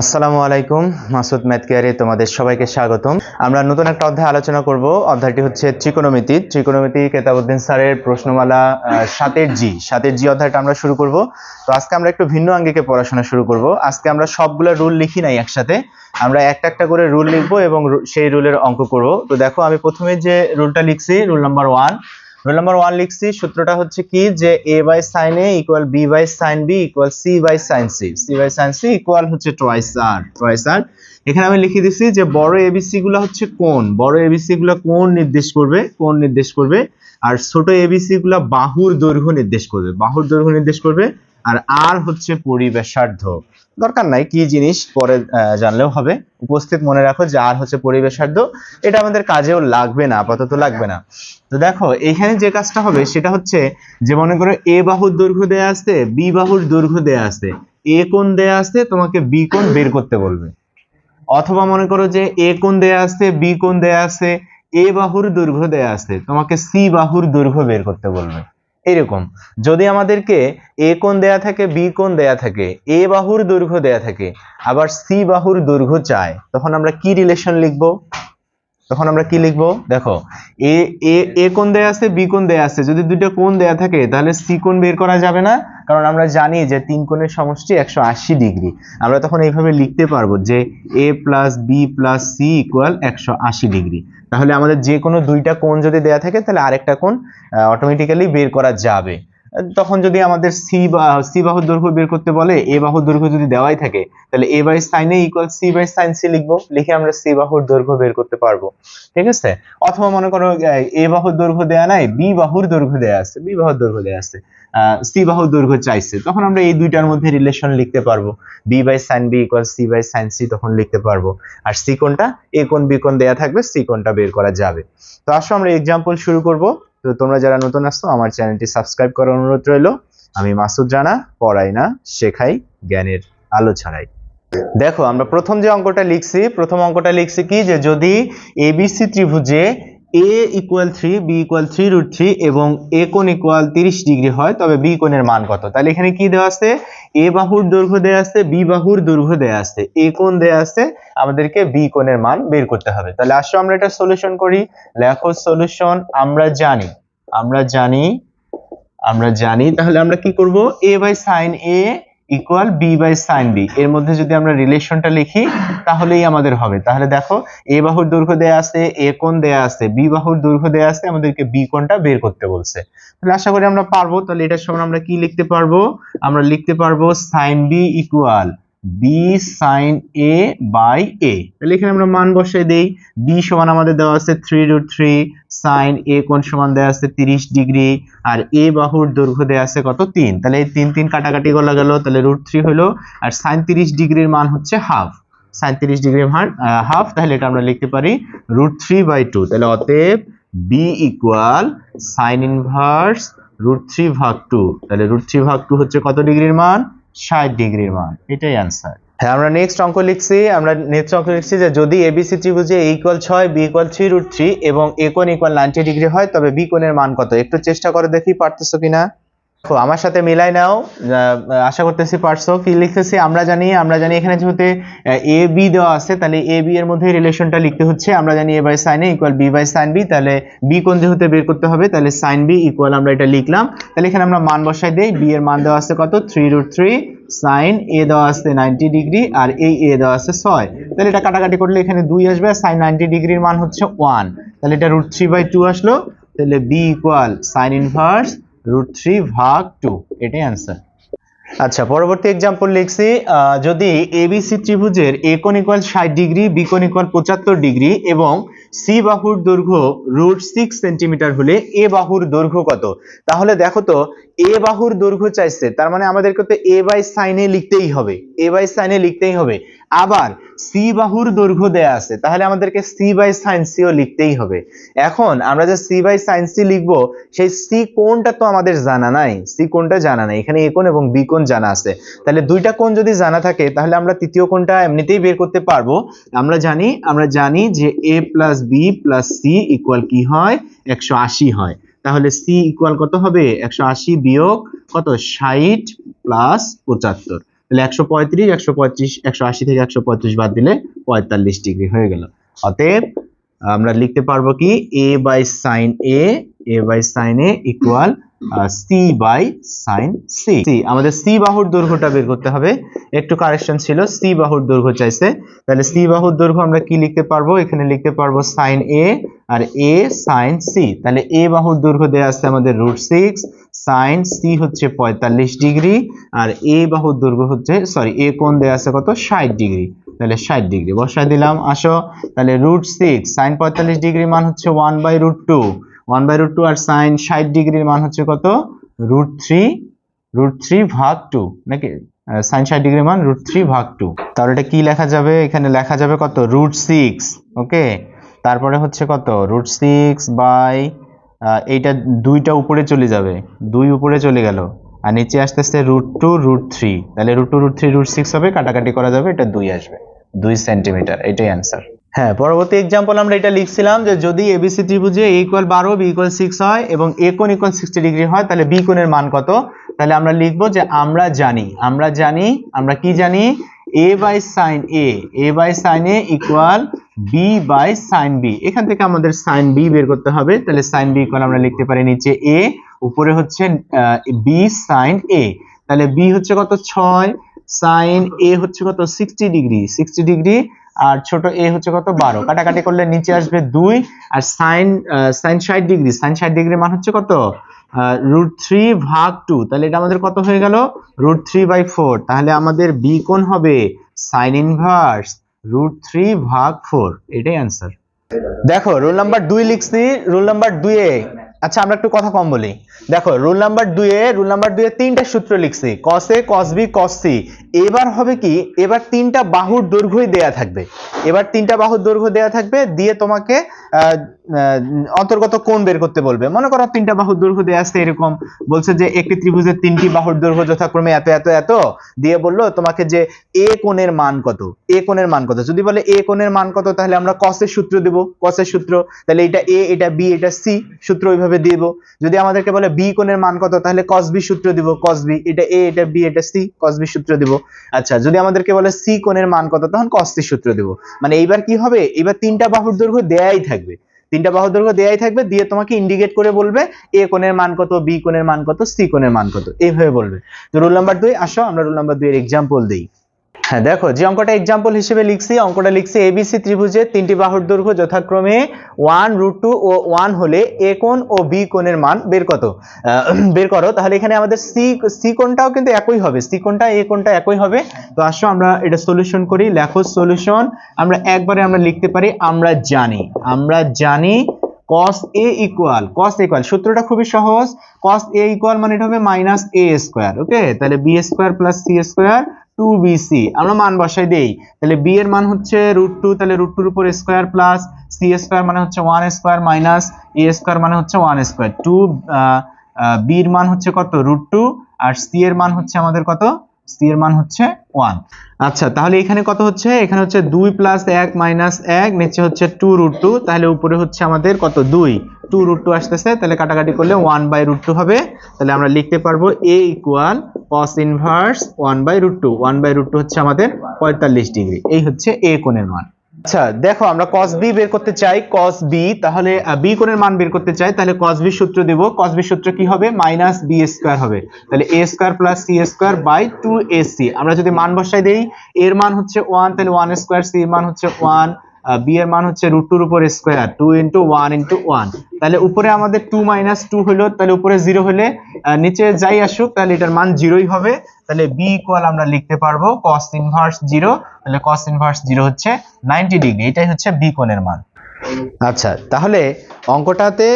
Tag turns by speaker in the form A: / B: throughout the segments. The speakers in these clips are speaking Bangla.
A: আসসালামু আলাইকুম, মাসুদ ম্যাথ তোমাদের সবাইকে স্বাগতম। আমরা নতুন একটা অধ্যায় আলোচনা করব। অধ্যায়টি হচ্ছে ত্রিকোণমিতি। ত্রিকোণমিতি কেতাবুদ্দিন স্যারের প্রশ্নমালা সাতের জি। সাতের জি অধ্যায়টা আমরা শুরু করব। তো আজকে আমরা একটু ভিন্ন আঙ্গিকে পড়াশোনা শুরু করব। আজকে আমরা সবগুলো রুল লিখি নাই একসাথে। আমরা একটা একটা করে রুল লিখব এবং সেই রুলের অঙ্ক করব। তো দেখো, আমি প্রথমে যে রুলটা লিখছি, rule number one roll number one লিখছি, সূত্রটা হচ্ছে কি যে A by sine A equal B by sine B equal C by sine C C by sine C equal হচ্ছে টয়েস আর টয়েস আর এখানে আমি লিখে দিছি যে বড় এবিসি গুলো হচ্ছে কোন বড় এবিসি গুলো কোন নির্দেশ করবে কোন নির্দেশ করবে। আর ছোট এবিসি গুলো বাহুর দৈর্ঘ্য নির্দেশ করবে, বাহুর দৈর্ঘ্য নির্দেশ করবে আর আর হচ্ছে পরিবেশার্ধ। দরকার নাই, কি জিনিস পরে জানলেও হবে। উপস্থিত মনে রাখো যে আর হচ্ছে পরিবেশার্ধ, এটা আমাদের কাজেও লাগবে না, আপাতত লাগবে না। তো দেখো, এখানে যে কাজটা হবে, সেটা হচ্ছে যে মনে করো এ বাহুর দৈর্ঘ্য দেয়া আছে, বি বাহুর দৈর্ঘ্য দেয়া আছে। এ কোণ দেয়া আছে, তোমাকে বি কোণ বের করতে বলবে। অথবা মনে করো যে এ কোণ দেয়া আছে, বি কোণ দেয়া আছে, এ বাহুর দৈর্ঘ্য দেয়া আছে, তোমাকে সি বাহুর দৈর্ঘ্য বের করতে বলবে। এরকম। যদি আমাদেরকে এ কোণ দেয়া থাকে, বি কোণ দেয়া থাকে, এ বাহুর দৈর্ঘ্য দেয়া থাকে, আবার সি বাহুর দৈর্ঘ্য চায়, তখন আমরা কি রিলেশন লিখব? তখন আমরা কি লিখব? দেখো, এ এ এ কোণ দেয়া আছে, বি কোণ দেয়া আছে? যদি দুইটা কোণ দেয়া থাকে, তাহলে সি কোণ বের করা যাবে না। কারণ আমরা জানি যে তিন কোণের সমষ্টি একশো আশি ডিগ্রি। আমরা তখন এইভাবে লিখতে পারব যে A plus B plus C equal একশো আশি ডিগ্রি। তাহলে আমাদের যে কোনো দুইটা কোণ যদি দেয়া থাকে, তাহলে আরেকটা কোণ অটোমেটিক্যালি বের করা যাবে। তখন যদি আমাদের সি বা সি বাহুর দৈর্ঘ্য বের করতে বলে এ বাহুর দৈর্ঘ্য যদি দেওয়াই থাকে, তাহলে A by sine A equal C by sine C লিখব, লিখে আমরা সি বাহুর দৈর্ঘ্য বের করতে পারব। ঠিক আছে? অথবা মনে করো, এ বাহুর দৈর্ঘ্য দেয়া নাই বি বাহুর দৈর্ঘ্য দেয়া আছে বি বাহুর দৈর্ঘ্য দেয়া আছে। সি বাহুর দৈর্ঘ্য চাইছে, তখন আমরা এই দুইটার মধ্যে রিলেশন লিখতে পারব। B by sine B equal C by sine C তখন লিখতে পারব। আর সি কোণটা এ কোন বি কোণ দেয়া থাকবে সি কোণটা বের করা যাবে। তো আসো আমরা এক্সাম্পল শুরু করব। তো তোমরা যারা নতুন আসছো, আমার চ্যানেলটি সাবস্ক্রাইব করার অনুরোধ রইল। আমি মাসুদ রানা, পড়াই না, শেখাই জ্ঞানের আলো ছড়াই। দেখো, আমরা প্রথম যে অঙ্কটা লিখছি, প্রথম অঙ্কটা লিখছি কি যে যদি ABC ত্রিভুজে A equal three B equal three root three এবং এ কোণ ইকুয়াল তিরিশ ডিগ্রি হয়, তবে বি কোণের মান কত? তাহলে এখানে কি দেওয়া আছে? এ বাহুর দৈর্ঘ্য দেওয়া আছে বি বাহুর দৈর্ঘ্য দেওয়া আছে। এ কোণ দেওয়া আছে, আমাদেরকে বি কোণের মান বের করতে হবে। তাহলে আসো আমরা এটা সলিউশন করি। লেখো সলিউশন আমরা জানি আমরা জানি আমরা জানি, তাহলে আমরা কি করব? A by sine a equal B by sine B এর মধ্যে যদি আমরা রিলেশনটা লিখি, তাহলেই আমাদের হবে। তাহলে দেখো এ বাহুর দৈর্ঘ্য দেয়া আছে এ কোণ দেয়া আছে বি বাহুর দৈর্ঘ্য দেয়া আছে, আমাদেরকে বি কোণটা বের করতে বলছে। তাহলে আশা করি আমরা পারব। তাহলে এটার সমান আমরা কি লিখতে পারব? আমরা লিখতে পারব sine B equal b sine a by a তাহলে এখানে আমরা মান বসাই দেই। B সমান আমাদের দেওয়া আছে 3 রুট 3 সাইন a কোণ সমান দেওয়া আছে 30 ডিগ্রি, আর a বাহুর দৈর্ঘ্য দেওয়া আছে কত 3 তাহলে এই 3 3 কাটাকাটি করা গেল, তাহলে রুট 3 হলো, আর সাইন 30 ডিগ্রির মান হচ্ছে হাফ সাইন 30 ডিগ্রির মান হাফ তাহলে এটা আমরা লিখতে পারি রুট 3 বাই 2 তাহলে অতএব b equal sine inverse root 3 ভাগ 2 তাহলে রুট 3 ভাগ 2 হচ্ছে কত ডিগ্রির মান? 60 ডিগ্রির মান, এটাই অ্যান্সার হ্যাঁ আমরা নেক্সট অঙ্ক লিখছি, আমরা নেক্সট অঙ্ক লিখছি যে যদি এবিসি ত্রিভুজে ইকুয়াল ছয় B equal three root three এবং এ কোণ ইকুয়াল নাইনটি ডিগ্রি হয়, তবে বি কোণের মান কত? একটু চেষ্টা করে দেখি, পারতেছো কিনা? দেখো আমার সাথে মিলাই নাও। আশা করতেছি পারছ। কি লিখতেছি? আমরা জানি আমরা জানি এখানে যেহেতু এ বি দেওয়া আছে, তাহলে এ বি এর মধ্যে রিলেশনটা লিখতে হচ্ছে। আমরা জানি A by sine A equal B by sine B তাহলে বি কোন যেহেতু বের করতে হবে, তাহলে সাইন বি ইকুয়াল আমরা এটা লিখলাম। তাহলে এখানে আমরা মান বসাই দেই। বি এর মান দেওয়া আছে কত? Three root three sine A দেওয়া আছে নাইনটি ডিগ্রি আর এই এ দেওয়া আছে ছয়। তাহলে এটা কাটাকাটি করলে এখানে দুই আসবে সাইন নাইনটি ডিগ্রির মান হচ্ছে ওয়ান তাহলে এটা রুট থ্রি বাই টু আসলো। তাহলে B equal sine inverse root three ভাগ টু এটাই অ্যান্সার আচ্ছা পরবর্তী এক্সাম্পল লিখছি যদি এবিসি ত্রিভুজের এ কোণ ইকুয়াল ষাট ডিগ্রি বি কোণ ইকুয়াল পঁচাত্তর ডিগ্রি এবং সি বাহুর দৈর্ঘ্য রুট সিক্স সেন্টিমিটার হলে এ বাহুর দৈর্ঘ্য কত? তাহলে দেখো তো, এ বাহুর দৈর্ঘ্য চাইছে, তার মানে আমাদেরকে তো এ বাই সাইনে লিখতেই হবে, এ বাই সাইনে লিখতেই হবে। আবার সি বাহুর দৈর্ঘ্য দেয়া আছে, তাহলে আমাদেরকে সি বাই সাইন সিও লিখতেই হবে। এখন আমরা যে সি বাই সাইন সি লিখব, সেই সি কোণটা তো আমাদের জানা নাই, সি কোণটা জানা নাই, এখানে এ কোণ এবং বি কোণ জানা আছে। তাহলে দুইটা কোণ যদি জানা থাকে, তাহলে আমরা তৃতীয় কোণটা এমনিতেই বের করতে পারব। আমরা জানি আমরা জানি যে A plus B plus C equal কি হয়? একশো আশি হয়। তাহলে সি ইকুয়াল কত হবে? একশো আশি বিয়োগ কত? ষাট প্লাস পঁচাত্তর। তাহলে একশো পঁয়ত্রিশ একশো পঁয়ত্রিশ একশো আশি থেকে একশো পঁয়ত্রিশ বাদ দিলে পঁয়তাল্লিশ ডিগ্রি হয়ে গেল। অতএব আমরা লিখতে পারব কি? A by sine A A by sine A equal C by sine C C আমাদের সি বাহুর দৈর্ঘ্যটা বের করতে হবে। একটু কারেকশন ছিল সি বাহুর দৈর্ঘ্য চাইছে। তাহলে সি বাহুর দৈর্ঘ্য আমরা কি লিখতে পারব? এখানে লিখতে পারব সাইন এ আর এ সাইন সি তাহলে এ বাহুর দৈর্ঘ্য দেওয়া আছে আমাদের রুট সিক্স সাইন সি হচ্ছে পঁয়তাল্লিশ ডিগ্রি আর এ বাহুর দৈর্ঘ্য হচ্ছে সরি এ কোণ দেওয়া আছে কত? ষাট ডিগ্রি। তাহলে ষাট ডিগ্রি, বসায় দিলাম, আসো। তাহলে রুট সিক্স সাইন পঁয়তাল্লিশ ডিগ্রি মান হচ্ছে one by root two one by root two R sine ষাট ডিগ্রির মান হচ্ছে কত? রুট থ্রি রুট থ্রি ভাগ টু নাকি? সাইন ষাট ডিগ্রি মান রুট থ্রি ভাগ টু তাহলে এটা কি লেখা যাবে? এখানে লেখা যাবে কত? রুট সিক্স ওকে তারপরে হচ্ছে কত? রুট সিক্স বাই এইটা দুইটা উপরে চলে যাবে। দুই উপরে চলে গেল। আর নিচে আসতে আসতে রুট টু রুট থ্রি তাহলে root two root three root six হবে। কাটাকাটি করা যাবে। এটা দুই আসবে। দুই সেন্টিমিটার এটাই অ্যান্সার হ্যাঁ পরবর্তী এক্সাম্পল আমরা এটা লিখছিলাম যে যদি এবিসি ত্রিভুজে এ ইকুয়াল বারো বি ইকুয়াল সিক্স হয় এবং এ কোণ ইকুয়াল সিক্সটি ডিগ্রি হয়, তাহলে বি কোণের মান কত? তাহলে আমরা লিখব যে আমরা জানি আমরা জানি, আমরা কি জানি? A by sine A A by sine A equal B by sine B এখান থেকে আমাদের সাইন বি বের করতে হবে, তাহলে সাইন বি ইকুয়াল আমরা লিখতে পারি নিচে এ উপরে হচ্ছে বি সাইন এ তাহলে বি হচ্ছে কত? ছয় সাইন এ হচ্ছে কত? সিক্সটি ডিগ্রি সিক্সটি ডিগ্রি আর ছোট এ হচ্ছে কত? বারো। কাটাকাটি করলে নিচে আসবে দুই আর সাইন সাইন ষাট ডিগ্রি সাইন ষাট ডিগ্রি মান হচ্ছে কত? রুট থ্রি ভাগ টু তাহলে এটা আমাদের কত হয়ে গেল? রুট থ্রি বাই ফোর তাহলে আমাদের বি কোন হবে? সাইন ইনভার্স রুট থ্রি ভাগ ফোর এটাই অ্যান্সার দেখো রোল নাম্বার দুই লিখছি। রোল নাম্বার দুইয়ে আচ্ছা আমরা একটু কথা কম বলি। দেখো রুল নাম্বার দুইয়ে রুল নাম্বার দুইয়ে তিনটা সূত্র লিখছি। কস এ কস বি কস সি এবার হবে কি, এবার তিনটা বাহুর দৈর্ঘ্যই দেয়া থাকবে। এবার তিনটা বাহুর দৈর্ঘ্য দেয়া থাকবে, দিয়ে তোমাকে অন্তর্গত কোণ বের করতে বলবে। মনে করো তিনটা বাহুর দৈর্ঘ্য দেয়া আছে এরকম। বলছে যে একটি ত্রিভুজের তিনটি বাহুর দৈর্ঘ্য যথাক্রমে এত এত এত। দিয়ে বলল তোমাকে যে এ কোণের মান কত? এ কোণের মান কত? যদি বলে এ কোণের মান কত, তাহলে আমরা কসের সূত্র দেব। কসের সূত্র, তাহলে এটা এ এটা বি এটা সি সূত্র ওইভাবে দিব? যদি আমাদেরকে বলে বি কোণের মান কত, তাহলে cos বি সূত্র দিব। cos বি এটা এ এটা বি এটা সি cos বি সূত্র দিব। আচ্ছা যদি আমাদেরকে বলে সি কোণের মান কত, তখন cos সি সূত্র দিব। মানে এইবার কি হবে? এবার তিনটা বাহুর দৈর্ঘ্য দেয়াই থাকবে। তিনটা বাহুর দৈর্ঘ্য দেয়াই থাকবে, দিয়ে তোমাকে ইন্ডিকেট করে বলবে এ কোণের মান কত বি কোণের মান কত সি কোণের মান কত। এইভাবে বলবে। তো রোল নাম্বার দুই, আসো, আমরা রোল নাম্বার দুই এর এক্সাম্পল দিই। হ্যাঁ দেখো, যে অঙ্কটা এক্সাম্পল হিসেবে লিখছি, অঙ্কটা লিখছি এবিসি ত্রিভুজে তিনটি বাহুর দৈর্ঘ্য যথাক্রমে ওয়ান রুট টু ও ওয়ান হলে এ কোণ ও বি কোণের মান বের কত? বের করো। তাহলে এখানে আমাদের সি সি কোণটাও কিন্তু একই হবে। সি কোণটা এ কোণটা একই হবে। তো আসো, আমরা এটা সলিউশন করি। লেখো সলিউশন আমরা একবারে আমরা লিখতে পারি, আমরা জানি। আমরা জানি cos a equal cos equal সূত্রটা খুবই সহজ। cos a ইকুয়াল মানে এটা হবে মাইনাস a স্কয়ার ওকে তাহলে b square plus c square two BC আমরা মান বসাই দেই। তাহলে b এর মান হচ্ছে রুট টু তাহলে রুট টুর উপর স্কয়ার প্লাস সি স্কয়ার মানে হচ্ছে one square minus A square মানে হচ্ছে ওয়ান স্কয়ার টু বি এর মান হচ্ছে কত? রুট টু আর সি এর মান হচ্ছে আমাদের কত? সি এর মান হচ্ছে ওয়ান আচ্ছা তাহলে এখানে কত হচ্ছে? এখানে হচ্ছে দুই প্লাস এক মাইনাস এক, নিচে হচ্ছে টু রুট টু তাহলে উপরে হচ্ছে আমাদের কত? দুই। টু রুট টু আসতেছে, তাহলে কাটাকাটি করলে ওয়ান বাই রুট টু হবে। তাহলে আমরা লিখতে পারব A equal cos inverse one by root two one by root two হচ্ছে আমাদের পঁয়তাল্লিশ ডিগ্রি এই হচ্ছে এ কোণের মান। আচ্ছা দেখো আমরা cos b বের করতে চাই, cos b, তাহলে b কোণের মান বের করতে চাই, তাহলে cos b সূত্র দেব। cos b সূত্র কি হবে? মাইনাস বি স্কয়ার হবে। তাহলে a square plus c square by two ac আমরা যদি মান বসাই দেই এর মান হচ্ছে 1 তাহলে 1 স্কয়ার এর মান হচ্ছে 1 বি এর মান হচ্ছে রুট টুর উপর স্কয়ার টু ইন্টু ওয়ান তাহলে উপরে আমাদের টু মাইনাস টু হলো, তাহলে উপরে জিরো হলে নিচে যাই আসুক, তাহলে এটার মান জিরোই হবে। তাহলে বি ইকুয়াল আমরা লিখতে পারব, cos ইনভার্স জিরো তাহলে cos ইনভার্স জিরো হচ্ছে নাইনটি ডিগ্রি এটাই হচ্ছে বি কোণের মান। আচ্ছা তাহলে অঙ্কটাতে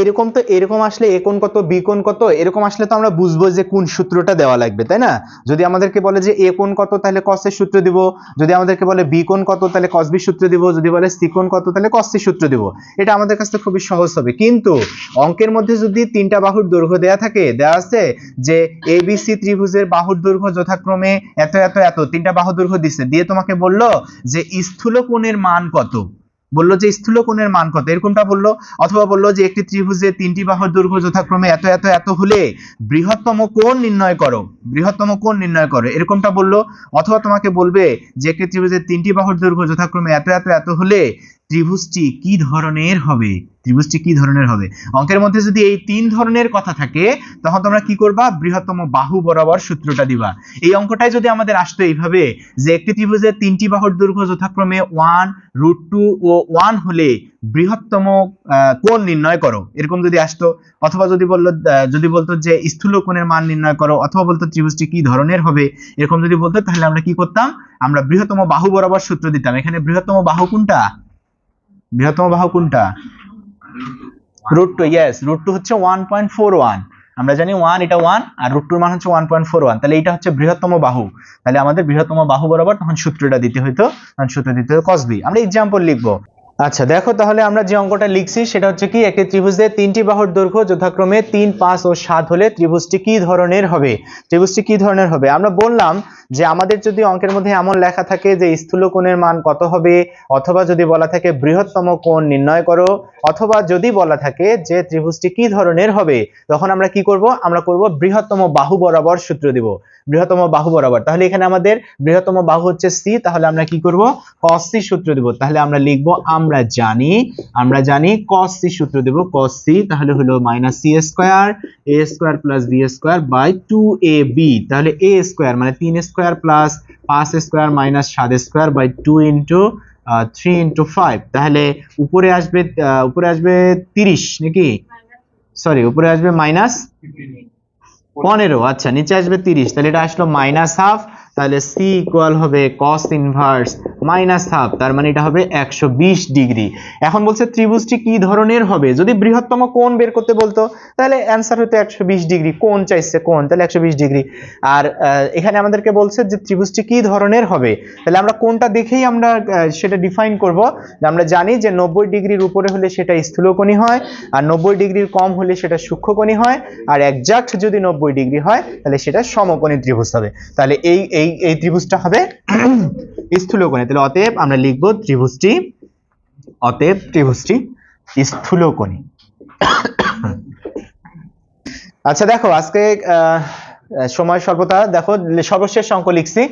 A: এরকম তো, এরকম আসলে এ কোণ কত, বি কোণ কত, এরকম আসলে তো আমরা বুঝব যে কোন সূত্রটা দেওয়া লাগবে, তাই না? যদি আমাদেরকে বলে যে এ কোন কত, তাহলে এর সূত্র দিব। যদি আমাদেরকে বলে বি কোণ কত, তাহলে cos বি সূত্র দিব। যদি বলে সি কোণ কত, তাহলে cos সি সূত্র দিব। এটা আমাদের কাছে খুবই সহজ হবে। কিন্তু অঙ্কের মধ্যে যদি তিনটা বাহুর দৈর্ঘ্য দেয়া থাকে দেওয়া আছে যে এ, বি, সি ত্রিভুজের বাহুর দৈর্ঘ্য যথাক্রমে এত এত এত, তিনটা বাহুর দৈর্ঘ্য দিচ্ছে দিয়ে তোমাকে বলল যে স্থূল কোণের মান কত? বলল যে স্থূল কোণের মান কত? এরকমটা বলল, অথবা বলল যে একটি ত্রিভুজের তিনটি বাহুর দৈর্ঘ্য যথাক্রমে এত এত এত হলে বৃহত্তম কোণ নির্ণয় করো, বৃহত্তম কোণ নির্ণয় করো। এরকমটা বলল, অথবা তোমাকে বলবে যে একটি ত্রিভুজের তিনটি বাহুর দৈর্ঘ্য যথাক্রমে এত এত এত হলে ত্রিভুজটি কি ধরনের হবে? ত্রিভুজটি কি ধরনের হবে? অঙ্কের মধ্যে যদি এই তিন ধরনের কথা থাকে, তখন তোমরা কি করবা? বৃহত্তম বাহু বরাবর সূত্রটা দিবা। এই অঙ্কটাই যদি আমাদের আসতো এইভাবে যে একটি ত্রিভুজের তিনটি বাহুর দৈর্ঘ্য যথাক্রমে ওয়ান রুট টু ও ওয়ান হলে বৃহত্তম কোণ নির্ণয় করো। এরকম যদি আসতো, অথবা যদি বলল যদি বলতো যে স্থূল কোণের মান নির্ণয় করো, অথবা বলতো ত্রিভুজটি কি ধরনের হবে, এরকম যদি বলতো, তাহলে আমরা কি করতাম? আমরা বৃহত্তম বাহু বরাবর সূত্র দিতাম। এখানে বৃহত্তম বাহু কোনটা? বৃহত্তম বাহু কোনটা? Root two yes root two হচ্ছে ওয়ান পয়েন্ট ফোর ওয়ান আমরা জানি ওয়ান এটা ওয়ান আর রুট টুর মান হচ্ছে ওয়ান পয়েন্ট ফোর ওয়ান তাহলে এটা হচ্ছে বৃহত্তম বাহু। তাহলে আমাদের বৃহত্তম বাহু বরাবর তখন সূত্রটা দিতে হইতো, তখন সূত্র দিতে হতো কসবি আমরা এক্সাম্পল লিখব। আচ্ছা দেখো তাহলে আমরা যে অঙ্কটা লিখছি, সেটা হচ্ছে কি, একটি ত্রিভুজের তিনটি বাহুর দৈর্ঘ্য যথাক্রমে তিন, পাঁচ ও সাত হলে ত্রিভুজটি কি ধরনের হবে? ত্রিভুজটি কি ধরনের হবে? আমরা বললাম যে আমাদের যদি অঙ্কের মধ্যে এমন লেখা থাকে যে স্থূল কোণের মান কত হবে, অথবা যদি বলা থাকে বৃহত্তম কোণ নির্ণয় করো, অথবা যদি বলা থাকে যে ত্রিভুজটি কি ধরনের হবে, তখন আমরা কি করব? আমরা করব বৃহত্তম বাহু বরাবর সূত্র দিব। বৃহত্তম বাহু বরাবর। তাহলে এখানে আমাদের বৃহত্তম বাহু হচ্ছে সি তাহলে আমরা কি করব? cos c সূত্র দিব। তাহলে আমরা লিখব, আমরা জানি আমরা জানি cos c সূত্র দেব, cos c, তাহলে হলো minus C square A square plus B square by two A B তাহলে এ স্কোয়ার মানে তিন স্কোয়ার প্লাস পাঁচ স্কোয়ার মাইনাস সাত square by two into three into five তাহলে উপরে আসবে আহ, উপরে আসবে তিরিশ নাকি? সরি উপরে আসবে মাইনাস পনেরো। আচ্ছা নিচে আসবে তিরিশ। তাহলে এটা আসলো মাইনাস হাফ তাহলে সি ইকুয়াল হবে কস ইনভার্স মাইনাস হাফ তার মানে এটা হবে একশো বিশ ডিগ্রি। এখন বলছে ত্রিভুজটি কি ধরনের হবে? যদি বৃহত্তম কোণ বের করতে বলতো, তাহলে অ্যান্সার হতো একশো বিশ ডিগ্রি। কোণ চাইছে কোণ, তাহলে একশো বিশ ডিগ্রি। আর এখানে আমাদেরকে বলছে যে ত্রিভুজটি কি ধরনের হবে? তাহলে আমরা কোনটা দেখেই আমরা সেটা ডিফাইন করব। আমরা জানি যে নব্বই ডিগ্রির উপরে হলে সেটা স্থূলকোণী হয়, আর নব্বই ডিগ্রির কম হলে সেটা সূক্ষ্মকোণী হয়, আর একজাক্ট যদি নব্বই ডিগ্রি হয়, তাহলে সেটা সমকোণী ত্রিভুজ হবে। তাহলে এই এই এই ত্রিভুজটা হবে স্থূলকোণে। তাহলে অতএব আমরা লিখব ত্রিভুজটি, অতএব ত্রিভুজটি স্থূলকোণী। আচ্ছা দেখো, আজকে সময় স্বল্পতা, দেখো, সর্বশেষ অঙ্ক লিখছি।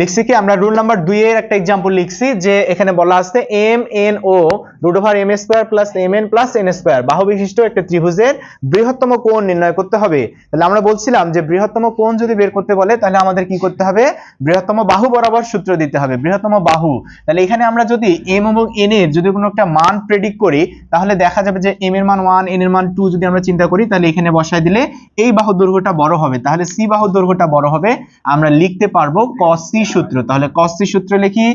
A: লিখছি কি? আমরা রুল নাম্বার দুই এর একটা এক্সাম্পল লিখছি যে এখানে বলা আছে M N O root over M square plus M N plus N square বাহু বিশিষ্ট একটা ত্রিভুজের বৃহত্তম কোণ নির্ণয় করতে হবে। তাহলে আমরা বলছিলাম যে বৃহত্তম কোণ যদি বের করতে বলে, তাহলে আমাদের কি করতে হবে? বৃহত্তম বাহু বরাবর সূত্র দিতে হবে, বৃহত্তম বাহু। তাহলে এখানে আমরা যদি এম এবং এন এর যদি কোনো একটা মান প্রেডিক্ট করি, তাহলে দেখা যাবে যে এম এর মান ওয়ান এন এর মান টু যদি আমরা চিন্তা করি, তাহলে এখানে বসায় দিলে এই বাহু দৈর্ঘ্যটা বড় হবে। তাহলে সি বাহুর দৈর্ঘ্যটা বড় হবে। আমরা লিখতে পারব cos c সূত্র। তাহলে c সূত্র লিখি।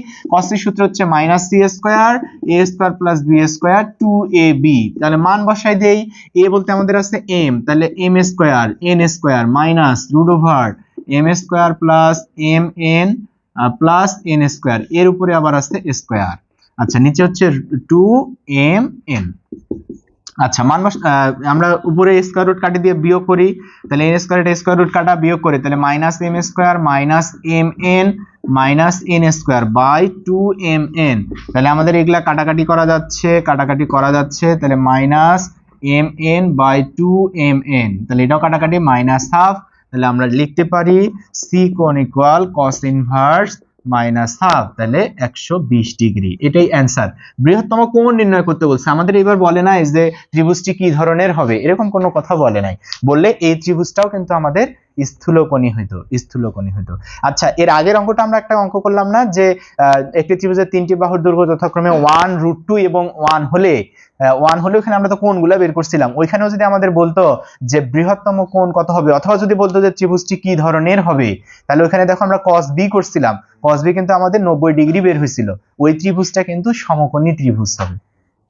A: c সূত্র হচ্ছে minus C square A square plus B square two A B তাহলে মান বসাই দেই। এ বলতে আমাদের আছে এম তাহলে M square N square minus root over M square plus M N plus N square এর উপরে আবার আছে স্কোয়ার আচ্ছা নিচে হচ্ছে টু এম এন আচ্ছা মান আমরা উপরে স্কোয়ার রুট কাটি দিয়ে বিয়োগ করি, তাহলে এন স্কোয়ার এটা স্কোয়ার রুট কাটা বিয়োগ করে, তাহলে minus M square minus M N minus N square by two M N তাহলে আমাদের এগুলা কাটাকাটি করা যাচ্ছে, কাটাকাটি করা যাচ্ছে, তাহলে minus M N by two M N তাহলে এটাও কাটাকাটি মাইনাস হাফ তাহলে আমরা লিখতে পারি সি কোন equal cos inverse minus half তাহলে একশো বিশ ডিগ্রি এটাই অ্যান্সার বৃহত্তম কোণ নির্ণয় করতে বলছে। আমাদের এবার বলে নাই যে ত্রিভুজটি কি ধরনের হবে? এরকম কোনো কথা বলে নাই। বললে এই ত্রিভুজটাও কিন্তু আমাদের স্থূলকোণী হইতো স্থূলকোণী হইতো। আচ্ছা এর আগের অঙ্কটা আমরা একটা অঙ্ক করলাম না যে একটি ত্রিভুজের তিনটি বাহুর দৈর্ঘ্য যথাক্রমে ওয়ান রুট টু এবং ওয়ান হলে ওয়ান হলে ওখানে আমরা তো কোণগুলা বের করছিলাম। ওইখানেও যদি আমাদের বলতো যে বৃহত্তম কোণ কত হবে, অথবা যদি বলতো যে ত্রিভুজটি কি ধরনের হবে, তাহলে ওইখানে দেখো আমরা cos b করছিলাম। cos b কিন্তু আমাদের নব্বই ডিগ্রি বের হয়েছিল। ওই ত্রিভুজটা কিন্তু সমকোণী ত্রিভুজ হবে।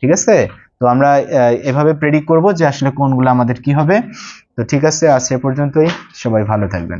A: ঠিক আছে? তো আমরা এভাবে প্রেডিক্ট করব যে আসলে কোনগুলো আমাদের কি হবে? তো ঠিক আছে আজ এ পর্যন্তই। সবাই ভালো থাকবেন।